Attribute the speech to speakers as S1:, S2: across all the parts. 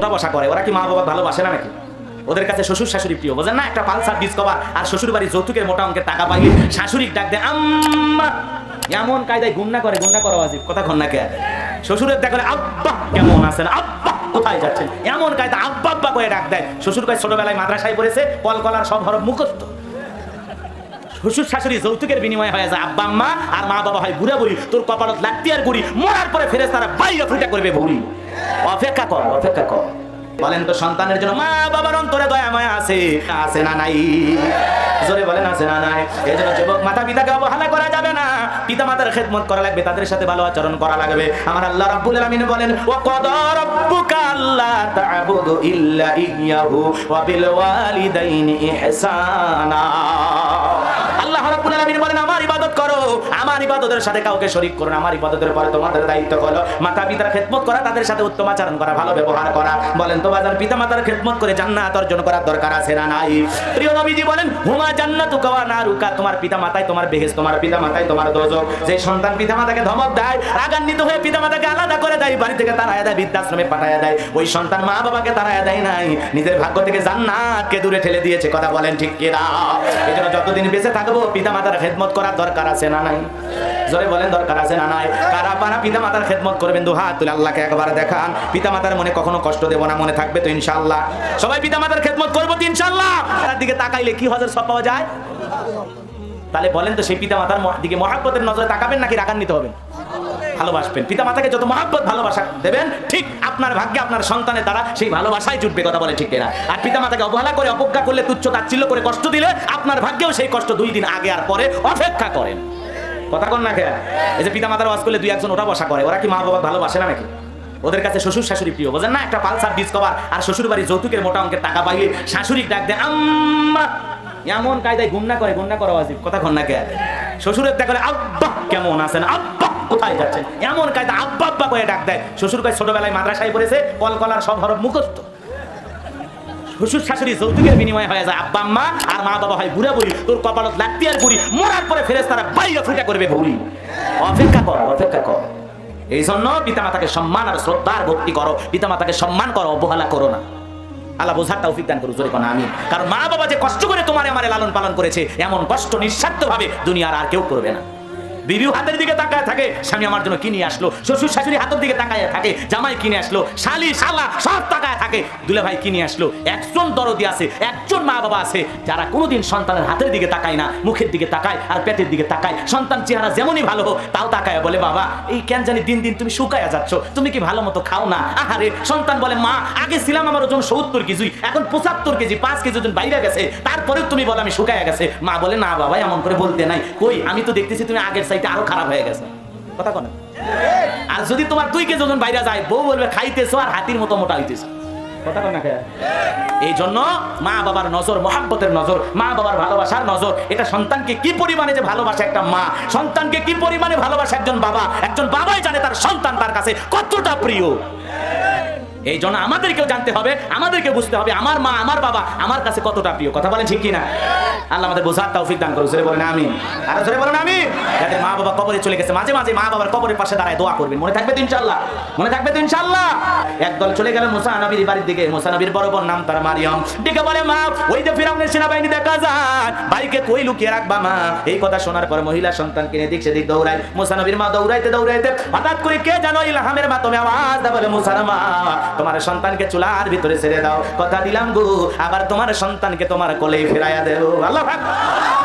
S1: ওঠা বসা করে। ওরা কি মা বাবা ভালোবাসে না নাকি? ওদের কাছে শ্বশুর শাশুড়ি প্রিয়। বোঝেন না? একটা পালসার ডিসকভার আর শ্বশুর বাড়ি যৌতুকের মোটা অঙ্কের টাকা পাইয়ে শাশুড়ি ডাক দেয়, আম্মা! এমন কায়দায় গুন্না করে গুন্না করা উচিত কথা খন্না কে? শ্বশুরের করে আব্বা, কেমন আছেন? আব্বা, কোথায় যাচ্ছেন? এমন কায়দা আব্বা আব্বা করে ডাক দেয়। শ্বশুর কয়, ছোটবেলায় মাদ্রাসায় পড়েছে, কল কলার সব হরফ মুখস্থ। শ্বশুর শাশুড়ি যৌতুকের বিনিময়ে হয়ে যায়, আব্বা, আম্মা, আর মা বাবা হয় বুড়া বুড়ি তোর কপালত লাগতি আর গুড়ি। মরার পরে ফেরে তারা বাইরে ফুটা করবে বুড়ি অপেক্ষা কর অপেক্ষা কর। বলেন তো সন্তানের জন্য, মা, বাবার অন্তরে দয়া মায়া আছে আছে না নাই? জোরে বলেন, আছে না নাই। এই জন্য যুবক মাতা পিতাকে অবহেলা করা যাবে না। পিতা মাতার খেদমত করা লাগবে, তাদের সাথে ভালো আচরণ করা লাগবে। আমার আল্লাহ রাব্বুল আলামিন বলেন ওয়া কদা রাব্বুকা আল্লা তা'বুদু ইল্লা ইয়াহু ওয়া বিল ওয়ালিদাইনি ইহসানা। আল্লাহ রাব্বুল আলামিন বলেন, আমার ইবাদত করো আমার ইবাদতের সাথে কাউকে শরীক করো না। আমার ইবাদতের পরে তোমাদের দায়িত্ব হলো মাতা পিতার খেদমত করা, তাদের সাথে উত্তম আচরণ করা, ভালো ব্যবহার করা। বলেন তো বাজার পিতা মাতার খেদমত করে জান্নাত অর্জন করার দরকার আছে না নাই? প্রিয় নবীজি বলেন, হুমা জান্নাতু কাওয়া নারুকা তোমার পিতা মাতাই তোমার বেহেস তোমার পিতা মাতাই তোমার দোজক। যে সন্তান পিতা মাতাকে ধমক দেয়, রাগান্বিত হয়ে পিতা মাতাকে আলাদা করে দেয়, বাড়ি থেকে তাড়ায় দেয়, বৃদ্ধাশ্রমে পাঠায় দেয়। ওই সন্তান মা বাবাকে তাড়ায় দেয় নাই, নিজের ভাগ্য থেকে জান্নাতকে দূরে ঠেলে দিয়েছে। কথা বলেন ঠিক কিনা? এই জন্য যতদিন বেঁচে থাকব, পিতা মাতার খেদমত করার দরকার আছে না নাই? জোরে বলেন, দরকার আছে না নাই? কারা পারা পিতা মাতার খেদমত করবেন? দু হাত তুলে আল্লাহকে একবার দেখান। পিতা মাতার মনে কখনো কষ্ট দেব না, মনে থাকবে তো ইনশাআল্লাহ। সবাই পিতা মাতার খেদমত করব তো ইনশাআল্লাহ। তার দিকে তাকাইলে কি হজের সব পাওয়া যায়? তাহলে বলেন তো সেই পিতা মাতার দিকে মহাব্বতের নজরে তাকাবেন নাকি রাগান্বিত হবেন? ভালোবাসবেন। পিতা মাতাকে যত মহাব্বত, ভালোবাসা দেবেন, ঠিক আপনার ভাগ্যে আপনার সন্তানের দ্বারা সেই ভালোবাসায় জুটবে, কথা বলে ঠিক না আর পিতা মাতাকে অবহেলা করে, অবজ্ঞা করলে তুচ্ছ তাচ্ছিল্য করে কষ্ট দিলে আপনার ভাগ্যেও সেই কষ্ট দুই দিন আগে আর পরে অপেক্ষা করেন। কথা কন না খেয়া এই যে পিতা মাতার ওয়াজ করলে দুই একজন ওঠা বসা করে, ওরা কি মা বাবা ভালোবাসে না নাকি? ওদের কাছে শ্বশুর শাশুড়ি প্রিয়, বোঝেন না? একটা পালসার ডিসকভার আর শ্বশুর বাড়ি যৌতুকের মোটা অঙ্কের টাকা পাইয়ে শাশুড়ি ডাক দেয়, আম্মা! এমন কায়দায় গুন্না করে গুন্না করা উচিত কথা কন না কে শ্বশুরের দেখা করে আব্বা, কেমন আছেন? আব্বা, কোথায় যাচ্ছেন? এমন কায়দা আব্বা আব্বা করে ডাক দেয়। শ্বশুর কয়, ছোটবেলায় মাদ্রাসায় পড়েছে কল কলার সব হরফ মুখস্থ। শ্বশুর শাশুড়ি যৌতুকের বিনিময়ে হয়ে যায়। আব্বা, আম্মা আর মা বাবা হয় বুড়া বুড়ি, তোর কপালত লাগতি আর বুড়ি। মরার পরে ফেরেস তারা বাইরে অপেক্ষা করবে বুড়ি অপেক্ষা কর অপেক্ষা কর। এই জন্য পিতামাতাকে সম্মান আর শ্রদ্ধার ভক্তি করো। পিতামাতাকে সম্মান করো, অবহেলা করো না। আল্লাহ বোঝার তৌফিক দান করুন, জোরে আমি কারণ মা বাবা যে কষ্ট করে তোমারে আমারে লালন পালন করেছে, এমন কষ্ট নিঃস্বার্থ ভাবে দুনিয়ার আর কেউ করবে না। বিবিও হাতের দিকে তাকায় থাকে। স্বামী আমার জন্য কিনে আসলো? শ্বশুর শাশুড়ি হাতের দিকে তাকায় থাকে। জামাই কিনে আসলো? শালি, শালা, সব তাকায় থাকে। দুলে ভাই কিনে আসলো? একজন দরদি আছে, একজন মা বাবা আছে, যারা কোনোদিন সন্তানের হাতের দিকে তাকায় না, মুখের দিকে তাকায় আর পেটের দিকে তাকায়। সন্তান চেহারা যেমনই ভালো হোক, তাও তাকায় বলে, বাবা, এই কেন জানি দিন দিন তুমি শুকায়া যাচ্ছ? তুমি কি ভালো মতো খাও না? আহারে, সন্তান বলে, মা, আগে ছিলাম আমার ওজন সত্তর কেজি, এখন পঁচাত্তর কেজি, পাঁচ কেজি ওজন বাইরে গেছে। তারপরেও তুমি বলো আমি শুকায়া গেছে। মা বলে, না বাবা, এমন করে বলতে নাই। কই, আমি তো দেখতেছি তুমি আগের সাইডে আরও খারাপ হয়ে গেছে। কথা কোন। আর যদি তোমার দুই কেজি ওজন বাইরে যায়, বউ বলবে, খাইতেছো আর হাতির মতো মোটা হইতেছো। এই জন্য মা বাবার নজর, মহাব্বতের নজর, মা বাবার ভালোবাসার নজর, এটা সন্তানকে কি পরিমাণে যে ভালোবাসে একটা মা, সন্তানকে কি পরিমাণে ভালোবাসে একজন বাবা, একজন বাবাই জানে তার সন্তান তার কাছে কতটা প্রিয়। এই জন্য আমাদেরকেও জানতে হবে, আমাদেরকে বুঝতে হবে, আমার মা, আমার বাবা আমার কাছে কতটা প্রিয়। কথা বলেন ঠিক কিনা? আল্লাহ আমাদের বোঝার তৌফিক দান করুন। জোরে বলেন আমি আর জোরে বলেন আমি যাদের মা বাবা কবরে চলে গেছে, মাঝে মাঝে মা বাবার কবরের পাশে দাঁড়ায় দোয়া করবেন। মনে থাকবে তো ইনশাল্লাহ মনে থাকবে তো ইনশাল্লাহ একদল চলে গেল মুসা নবীর বাড়ির দিকে। মুসা নবীর বড় বোন, নাম তার মারিয়ম। ডেকে বলে, মা, ওই যে ফিরাউনের সেনাবাহিনী দেখা যায়। বাইকে কই লুকিয়ে রাখবা, মা? এই কথা শোনার পর মহিলা সন্তানকে নিয়ে দিক সেদিক দৌড়ায়। মুসা নবীর মা দৌড়াইতে দৌড়াইতে হঠাৎ করে কে জানো ইলহামের মাধ্যমে আওয়াজ দেয়, বলে মুসার মা, তোমার সন্তানকে চুলার ভিতরে ছেড়ে দাও। কথা দিলাম গো, আবার তোমার সন্তানকে তোমার কোলে ফেরাইয়া দেও আল্লাহ পাক।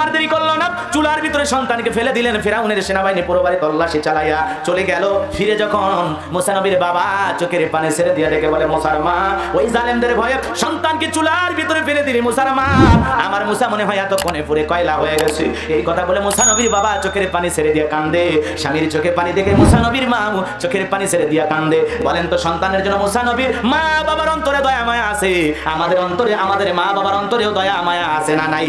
S1: মার দেরি করল না। চুলার ভিতরে সন্তানকে ফেলে দিলেন ফেরাউনের সেনাবাহিনী। পুরো বাড়ি তল্লাশি চালাইয়া চলে গেল। ফিরে যখন মুসা নবীর বাবা চোখের পানে ছেড়ে দিয়ে ডেকে বলে মুসার মা ওই জালেমদের ভয়ে সন্তানকে চুলার ভিতরে ফেলে দিলে মুসার মা আমার মুসা মনে হয় এতক্ষণে পুরে কয়লা হয়ে গেছে। এই কথা বলে মুসা নবীর বাবা চোখের পানি ছেড়ে দিয়ে কান্দে। স্বামীর চোখে পানি দেখে মুসা নবীর মা চোখের পানি ছেড়ে দিয়ে কান্দে। বলেন তো, সন্তানের জন্য মুসা নবীর মা বাবার অন্তরে দয়া মায়া আছে? আমাদের অন্তরে, আমাদের মা বাবার অন্তরেও দয়া মায়া আছে না নাই?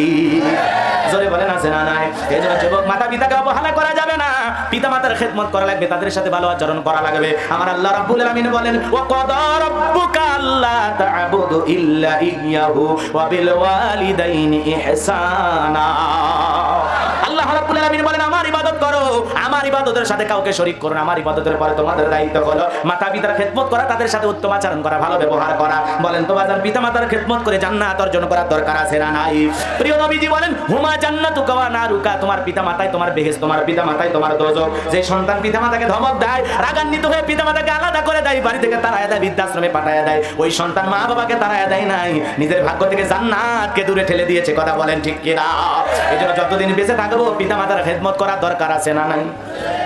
S1: জোরে বলেন আছে না নাই। এই জন্য যুবক মাতা পিতাকে অবহেলা করা যাবে না। পিতা মাতার খেদমত করা লাগবে, তাদের সাথে ভালো আচরণ করা লাগবে। আমার আল্লাহ রাব্বুল আলামিন বলেন ওয়া কাদা রাব্বুকা আল্লা তা'বুদু ইল্লা ইয়াহু, ওয়া বিল ওয়ালিদাইনি ইহসানা। আল্লাহ রাব্বুল আলামিন বলেন, আমার ইবাদত করো। আমার ইবাদতের সাথে কাউকে শরীক করো না। আমার ইবাদতের পরে তোমাদের দায়িত্ব হলো মাতা পিতার খেদমত করা, তাদের সাথে উত্তম আচরণ করা, ভালো ব্যবহার করা। বলেন তো বাজার পিতা মাতার খেদমত করে জান্নাত অর্জন করার দরকার আছে না নাই? প্রিয় নবীজি বলেন, হুমা জান্নাতু কাওয়া নারুকা। তোমার পিতা মাতাই তোমার বেহেস তোমার পিতা মাতাই তোমার দোজক। যে সন্তান পিতা মাতাকে ধমক দেয়, রাগান্বিত হয়ে পিতা মাতাকে আলাদা করে দেয়, বাড়ি থেকে তাড়ায় দেয়, বৃদ্ধাশ্রমে পাঠায় দেয়। ওই সন্তান মা বাবাকে তাড়ায় দেয় নাই। নিজের ভাগ্য থেকে জান্নাতকে দূরে ঠেলে দিয়েছে। কথা বলেন ঠিক কিনা? এই জন্য যতদিন বেঁচে থাকব পিতা মাতার খেদমত করার দরকার আছে না নাই?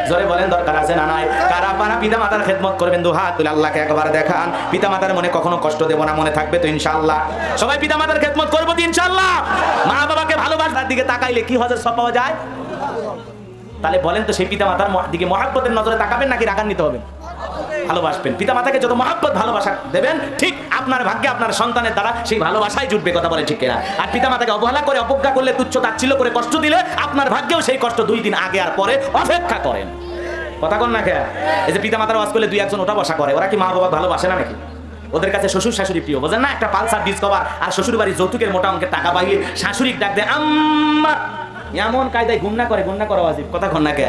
S1: জোরে বলেন, দরকার আছে না নাই? কারা পারা পিতা মাতার খেদমত করবেন? দু হাত তুলে আল্লাহকে একবার দেখান। পিতা মাতার মনে কখনো কষ্ট দেবো না, মনে থাকবে তো ইনশাল্লাহ সবাই পিতা মাতার খেদমত করব তো ইনশাল্লাহ মা বাবাকে ভালোবাসার দিকে তাকাইলে কি হজের সব পাওয়া যায়? তাহলে বলেন তো সেই পিতা মাতার দিকে মহাব্বতের নজরে তাকাবেন নাকি রাগান্বিত হবেন? ভালোবাসবেন। পিতা মাতাকে যত মহাব্বত, ভালোবাসা দেবেন, ঠিক আপনার ভাগ্যে, আপনার সন্তানের দ্বারা সেই ভালোবাসাই জুটবে, কথা বলে ঠিক কিনা। আর পিতা মাতাকে অবহেলা করে অবজ্ঞা করলে, তুচ্ছ তাচ্ছিল্য করে কষ্ট দিলে আপনার ভাগ্যেও সেই কষ্ট দুই দিন আগে আর পরে অপেক্ষা করেন। কথা কন না এই যে পিতা মাতার ওয়াজ করলে দুই একজন ওটা বসা করে, ওরা কি মা বাবা ভালোবাসে না নাকি? ওদের কাছে শ্বশুর শাশুড়ি প্রিয়, বোঝেন না? একটা পালসার ডিসকভার আর শ্বশুর বাড়ির যৌতুকের মোটা অঙ্কের টাকা পাইয়ে শাশুড়ি ডাক দেয়, আম্মা! এমন কায়দায় গুন্না করে গুন্না করা ওয়াজিব। কথা কন না কে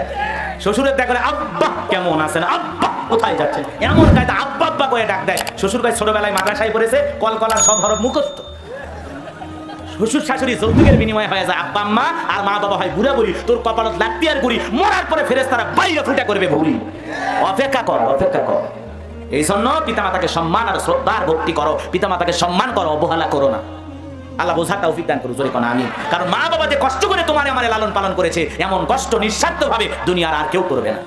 S1: শ্বশুরের ডাক করে, আব্বা, কেমন আছেন? আব্বা, কোথায় যাচ্ছেন? এমন কায়দা আব্বা আব্বা করে ডাক দেয়। শ্বশুর ভাই ছোটবেলায় মাদ্রাসায় পড়েছে, কলকলার সব হরফ মুখস্থ। শ্বশুর শাশুড়ি যৌতুকের বিনিময়ে হয়ে যায়, আব্বা, আম্মা, আর মা বাবা হয় বুড়া বুড়ি, তোর কপালত লাগতি আর গুড়ি, মরার পরে ফেরেস তারা বাইরে ফুটা করবে ভুড়ি। অপেক্ষা কর অপেক্ষা কর। এই জন্য পিতামাতাকে সম্মান আর শ্রদ্ধা আর ভক্তি করো, পিতামাতাকে সম্মান করো, অবহেলা করো না। আল্লাহ বোঝা তৌফিক দান করুন, জোরে কোনা আমি কারণ মা বাবা যে কষ্ট করে তোমার আমার লালন পালন করেছে, এমন কষ্ট নিঃস্বার্থভাবে দুনিয়ার আর কেউ করবে না।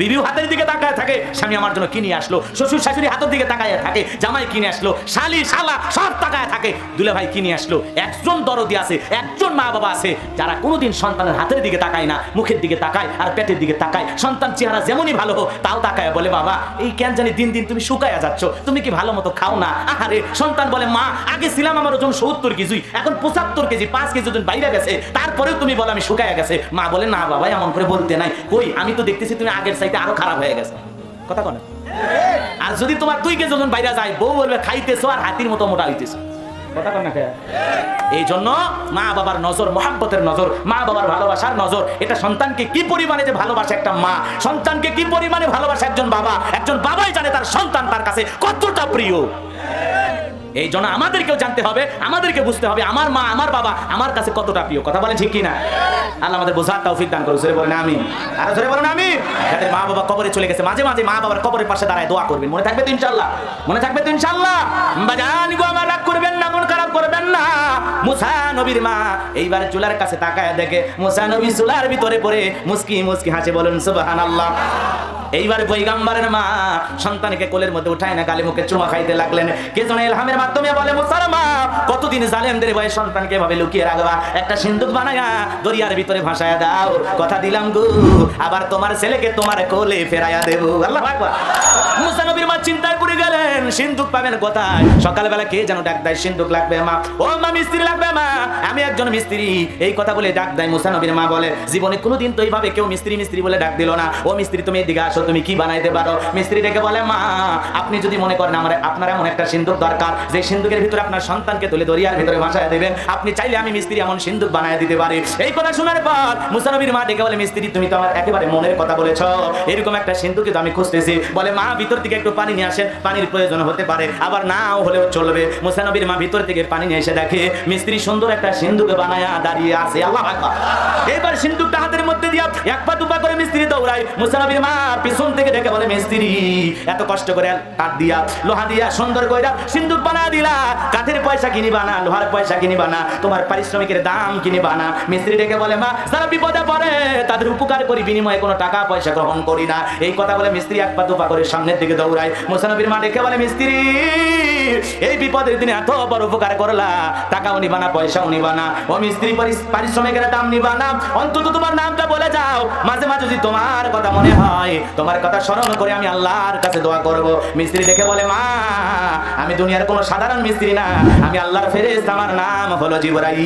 S1: বিবিও হাতের দিকে তাকায় থাকে। স্বামী আমার জন্য কিনে আসলো? শ্বশুর শাশুড়ি হাতের দিকে তাকায় থাকে। জামাই কিনে আসলো? শালি, শালা সব তাকায় থাকে। দুলে ভাই কিনে আসলো? একজন দরদি আছে, একজন মা বাবা আছে, যারা কোনোদিন সন্তানের হাতের দিকে তাকায় না, মুখের দিকে তাকায় আর পেটের দিকে তাকায়। সন্তান চেহারা যেমনই ভালো হোক তাও তাকায় বলে, বাবা, এই কেন জানি দিন দিন তুমি শুকায়া যাচ্ছ? তুমি কি ভালো মতো খাও না? আহারে, সন্তান বলে, মা, আগে ছিলাম আমার ওজন সত্তর কেজি, এখন পঁচাত্তর কেজি, পাঁচ কেজি ওজন বাইরে গেছে। তারপরেও তুমি বলো আমি শুকায়া গেছে। মা বলে, না বাবা, এমন করে বলতে নাই। কই, আমি তো দেখতেছি তুমি আগের চাইতে আরও খারাপ হয়ে গেছে। কথা কনে? আর যদি তোমার তুই কে যখন বাইরে যায়, বউ বলবে, খাইতেছো আর হাতির মতো মোটা হইতেছো। কথা এই জন্য মা বাবার নজর, মহাব্বতের নজর, মা বাবার ভালোবাসার নজর, এটা সন্তানকে কি পরিমাণে যে ভালোবাসে একটা মা, সন্তানকে কি পরিমাণে ভালোবাসে একজন বাবা, একজন বাবাই জানে তার সন্তান তার কাছে কতটা প্রিয়। এই জন্য আমাদেরকেও জানতে হবে, আমাদেরকে বুঝতে হবে, আমার মা, আমার বাবা, আমার কাছে কতটা প্রিয়। কথা বলেন ঠিক কিনা? আল্লাহ আমাদের বোঝার তৌফিক দান করুন বলেন আমি আর ধরে বলেন আমি যাদের মা বাবা কবরে চলে গেছে, মাঝে মাঝে মা বাবার কবরের পাশে দাঁড়ায় দোয়া করবেন। মনে থাকবে তো ইনশাল্লাহ মনে থাকবে তো ইনশাল্লাহ বাজান গো, আমার রাগ করবেন না, মন খারাপ করবেন না। মুসা নবীর মা, এইবার চুলার কাছে তাকায় দেখে মুসা নবী চুলার ভিতরে পড়ে মুস্কি মুস্কি হাসে বলেন, সুবহানাল্লাহ। এইবার পৈগাম্বারের মা সন্তানকে কোলের মধ্যে উঠায় না, গালে মুখে চুমা খাইতে লাগলেন। কে জন এলহামের মাধ্যমে বলে মুসার মা কতদিন জালেমদের ভয়ে সন্তানকে ভাবে লুকিয়ে রাখবা? একটা সিন্ধুক বানায়া দরিয়ার ভিতরে ভাসায়া দাও। কথা দিলাম গু, আবার তোমার ছেলেকে তোমার কোলে ফেরাইয়া দেব। আল্লাহ মুসা চিন্তায় পড়ে গেলেন, সিন্ধুক পাবেন কোথায়? সকালবেলা কে যেন ডাক দেয়, সিন্ধুক লাগবে মা? ও মা, মিস্ত্রি লাগবে মা। আমি একজন মিস্ত্রি। এই কথা বলে ডাক দেয় মুসা নবীর মা বলে, জীবনে কোনোদিন তো এইভাবে কেউ মিস্ত্রি মিস্ত্রি বলে ডাক দিল না। ও মিস্ত্রি, তুমি এদিকে আসো, তুমি কি বানাইতে পারো? মিস্ত্রি ডেকে বলে, মা, আপনি যদি মনে করেন আমার, আপনার এমন একটা সিন্ধুক দরকার, যে সিন্ধুকের ভিতরে আপনার সন্তানকে তুলে দরিয়ার ভিতরে ভাসায় দেবেন, আপনি চাইলে আমি মিস্ত্রি এমন সিন্ধুক বানায় দিতে পারি। এই কথা শোনার পর মুসানবীর মা ডেকে বলে, মিস্ত্রি, তুমি তো আমার একেবারে মনের কথা বলেছ। এরকম একটা সিন্ধুকে তো আমি খুঁজতেছি। বলে, মা, ভিতর থেকে একটু পানি নিয়ে আসেন পানির প্রয়োজন হতে পারে। আবার নাও হলেও চলবে। মুসানবীর মা ভিতর থেকে পানি নিয়ে এসে দেখে, মিস্ত্রি সুন্দর একটা সিন্ধুকে বানায়া দাঁড়িয়ে আছে। আল্লাহ এবার সিন্ধুকটা হাতের মধ্যে দিয়া এক পা দুপা করে মিস্ত্রি দৌড়ায়। মুসানবীর মা পিছন থেকে ডেকে বলে, মিস্ত্রি, এত কষ্ট করে কাঠ দিয়া, লোহা দিয়া সুন্দর করে সিন্ধুক বানা দিলা। কাঠের পয়সা কিনিবা না, লোহার পয়সা কিনিবা না, তোমার পারিশ্রমিকের দাম কিনিবা না। মিস্ত্রি ডেকে বলে, মা, যারা বিপদে পড়ে, তাদের উপকার করি, বিনিময়ে কোনো টাকা পয়সা গ্রহণ করি না। এই কথা বলে মিস্ত্রি এক পা দুপা করে সামনের দিকে দৌড়ায়। মুসানবীর মা ডেকে বলে মিস্ত্রি। এই বিপদের দিনে এত বড় উপকার করলা, টাকাও নিবা না, পয়সাও নিবা না। ও মিস্ত্রি পারিশ্রমিকের দাম নিবা না। অন্তত তোমার নামটা বলে যাও। মাঝে মাঝে যদি তোমার কথা মনে হয়, তোমার কথা স্মরণ করে আমি আল্লাহর কাছে দোয়া করব। মিস্ত্রি দেখে বলে, মা, আমি দুনিয়ার কোনো সাধারণ মিস্ত্রি না। আমি আল্লাহর ফেরেশতা আমার নাম হলো জিবরাই